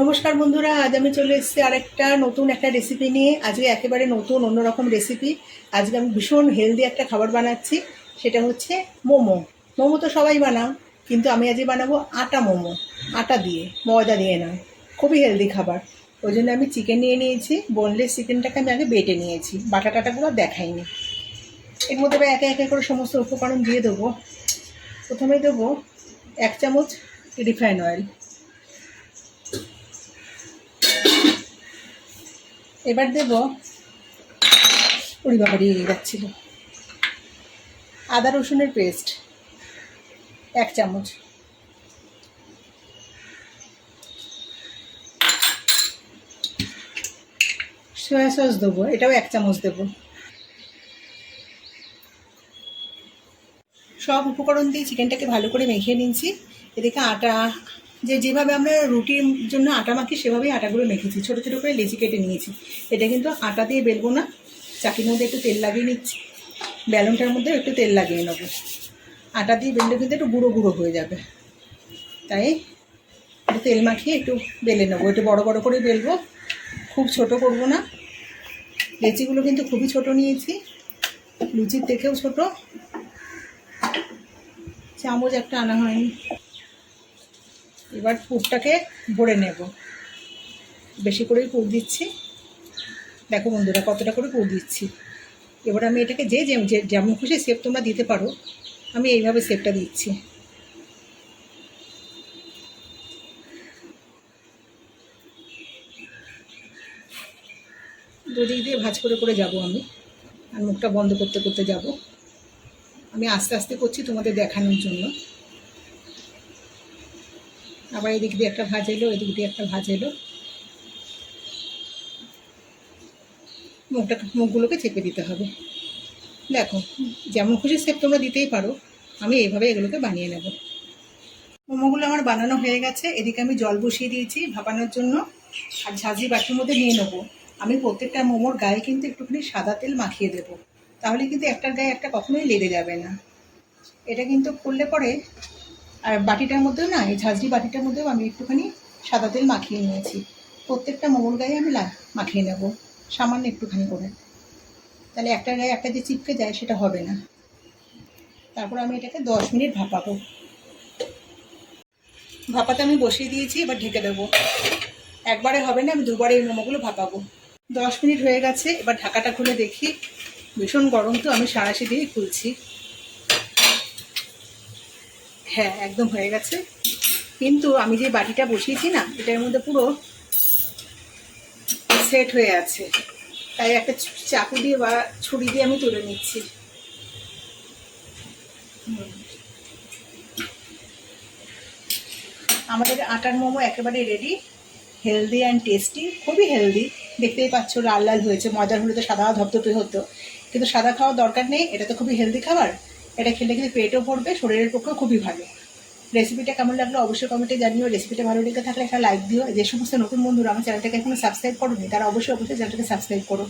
নমস্কার বন্ধুরা, আজ আমি চলে এসেছি আরেকটা নতুন একটা রেসিপি নিয়ে। আজকে একেবারে নতুন, অন্যরকম রেসিপি আজকে আমি ভীষণ হেলদি একটা খাবার বানাচ্ছি, সেটা হচ্ছে মোমো। মোমো তো সবাই বানাও, কিন্তু আমি আজকে বানাবো আটা মোমো। আটা দিয়ে, ময়দা দিয়ে না, খুবই হেলদি খাবার। ওই জন্য আমি চিকেন নিয়ে নিয়েছি বোনলেস চিকেনটাকে আমি আগে বেটে নিয়েছি বাটা টাটাগুলো দেখাইনি। এর মধ্যে এবার একে একে করে সমস্ত উপকরণ দিয়ে দেবো। প্রথমে দেবো এক চামচ রিফাইন অয়েল এবার দেব উড়ি বাবা দিয়ে যাচ্ছিল। আদা রসুনের পেস্ট এক চামচ। সয়া সস দেবো, এটাও এক চামচ দেবো। সব উপকরণ দিয়ে চিকেনটাকে ভালো করে মেখে নিচ্ছি এদিকে আটা যে যেভাবে আমরা রুটির জন্য আটা মাখি, সেভাবেই আটাগুলো মেখেছি। ছোটো ছোটো করে লেচি কেটে নিয়েছি। এটা কিন্তু আটা দিয়ে বেলবো না। চাকির মধ্যে একটু তেল লাগিয়ে নিচ্ছি। ব্যালনটার মধ্যে একটু তেল লাগিয়ে নেব। আটা দিয়ে বেললে কিন্তু একটু গুঁড়ো গুঁড়ো হয়ে যাবে। তাই একটু তেল মাখিয়ে একটু বেলে নেব। একটু বড় বড় করে বেলবো। খুব ছোট করব না। লেচিগুলো কিন্তু খুবই ছোট নিয়েছি। লুচির থেকেও ছোট। চামচ একটা আনা হয়নি। এবার পুরটাকে ভরে নেব। বেশি করেই পুর দিচ্ছি। দেখো বন্ধুরা, কতটা করে পুর দিচ্ছি। এবার আমি এটাকে যে যেমন খুশি শেপ তোমরা দিতে পারো, আমি এইভাবে শেপটা দিচ্ছি। দুদিক দিয়ে ভাজ করে করে যাব আমি, আর মুখটা বন্ধ করতে করতে যাব। আমি আস্তে আস্তে করছি তোমাদের দেখানোর জন্য। আবার এদিক দিয়ে একটা ভাজ এলো এদিক দিয়ে একটা ভাজ এলো। মুখটা মুখগুলোকে চেপে দিতে হবে। দেখো, যেমন খুশি সেপ তোমরা দিতেই পারো। আমি এইভাবে এগুলোকে বানিয়ে নেব। মোমোগুলো আমার বানানো হয়ে গেছে। এদিকে আমি জল বসিয়ে দিয়েছি ভাপানোর জন্য। আর ঝাঁঝরি বাটির মধ্যে নিয়ে নেব। আমি প্রত্যেকটা মোমোর গায়ে কিন্তু একটুখানি সাদা তেল মাখিয়ে দেবো। তাহলে কিন্তু একটার গায়ে একটা কখনোই লেগে যাবে না। এটা কিন্তু করলে পরে আর বাটিটার মধ্যেও না, এই ঝাঁঝরি বাটিটার মধ্যেও আমি একটুখানি সাদা তেল মাখিয়ে নিয়েছি। প্রত্যেকটা মোমোর গায়ে আমি মাখিয়ে নেব, সামান্য একটুখানি করে। তাহলে একটা গায়ে একটা যে চিপকে যায়, সেটা হবে না। তারপর আমি এটাকে দশ মিনিট ভাপাবো। ভাপাতে আমি বসিয়ে দিয়েছি, এবার ঢেকে দেবো। একবারে হবে না, আমি দুবারে এই মোমোগুলো ভাপাবো। দশ মিনিট হয়ে গেছে, এবার ঢাকাটা খুলে দেখি। ভীষণ গরম তো, আমি সাঁড়াশি দিয়েই খুলছি। হ্যাঁ একদম হয়ে গেছে। কিন্তু আমি যে বাটিটা বসিয়েছি না, এটার মধ্যে পুরো সেট হয়ে আছে। তাই একটা চাকু দিয়ে বা ছুরি দিয়ে আমি তুলে নিচ্ছি। আমাদের আটার মোমো একেবারে রেডি হেলদি অ্যান্ড টেস্টি খুবই হেলদি দেখতেই পাচ্ছ, লাল লাল হয়েছে, মজার হলে তো সাদা ধপধপে হতো। কিন্তু সাদা খাওয়ার দরকার নেই, এটা তো খুবই হেলদি খাবার। এটা খেলে কিন্তু পেটও ভরবে, শরীরের পক্ষেও খুবই ভালো। রেসিপিটা কেমন লাগল অবশ্যই কমেন্টে জানিও রেসিপিটা ভালো লেগে থাকলে একটা লাইক দিও। যে সমস্ত নতুন বন্ধুরা আমার চ্যানেলটাকে এখনও সাবস্ক্রাইব করোনি, তারা অবশ্যই অবশ্যই চ্যানেলটাকে সাবস্ক্রাইব করো।